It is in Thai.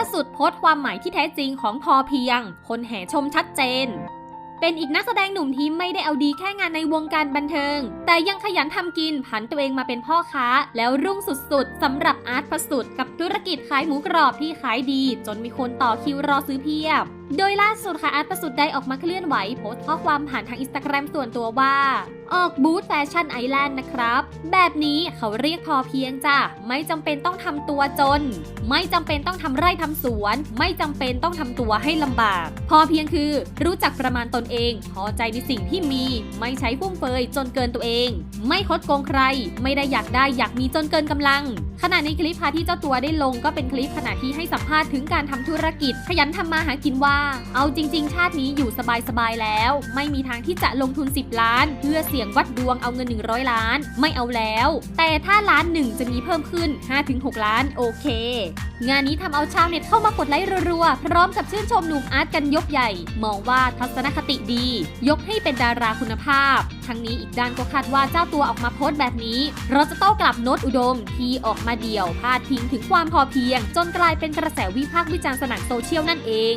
พระสุดโพสต์ความหมายที่แท้จริงของพอเพียง คนแห่ชมชัดเจน เป็นอีกนักแสดงหนุ่มที่ไม่ได้เอาดีแค่งานในวงการบันเทิง แต่ยังขยันทำกินผันตัวเองมาเป็นพ่อค้า แล้วรุ่งสุดๆสำหรับอาร์ตพระสุดกับธุรกิจขายหมูกรอบที่ขายดี จนมีคนต่อคิวรอซื้อเพียบ โดยล่าสุดค่ะอาร์ตประสุดได้ออกมาเคลื่อนไหวโพสต์ข้อความผ่านทางอินสตาแกรมส่วนตัวว่า ออกบูธแฟชั่นไอแลนด์นะครับ แบบนี้เขาเรียกพอเพียงจ้ะ ไม่จำเป็นต้องทำตัวจน ไม่จำเป็นต้องทำไร่ทำสวน ไม่จำเป็นต้องทำตัวให้ลำบาก พอเพียงคือรู้จักประมาณตนเอง พอใจในสิ่งที่มี ไม่ใช้ฟุ่มเฟือยจนเกินตัวเอง ไม่คดโกงใคร ไม่ได้อยากได้อยากมีจนเกินกำลังขณะในคลิปค่ะที่เจ้าตัวได้ลงก็เป็นคลิปขณะที่ให้สัมภาษณ์ถึงการทำธุรกิจขยันทำมาหากินว่าเอาจริง ๆ ชาตินี้อยู่สบายๆแล้ว ไม่มีทางที่จะลงทุน 10 ล้าน เพื่อเสี่ยงวัดดวงเอาเงิน 100 ล้าน ไม่เอาแล้ว แต่ถ้าล้านหนึ่งจะมีเพิ่มขึ้น 5-6 ล้านโอเค งานนี้ทำเอาชาวเน็ตเข้ามากดไลค์รัวๆ พร้อมกับชื่นชมหนุ่มอาร์ตกันยกใหญ่ มองว่าทัศนคติดี ยกให้เป็นดาราคุณภาพ ทั้งนี้อีกด้านก็คาดว่าเจ้าตัวออกมาโพสต์แบบนี้ เราจะโต้กลับโน้ตอุดม ที่ออกมาเดี่ยวพาดพิงถึงความพอเพียง จนกลายเป็นกระแสวิพากษ์วิจารณ์สนั่นโซเชียลนั่นเอง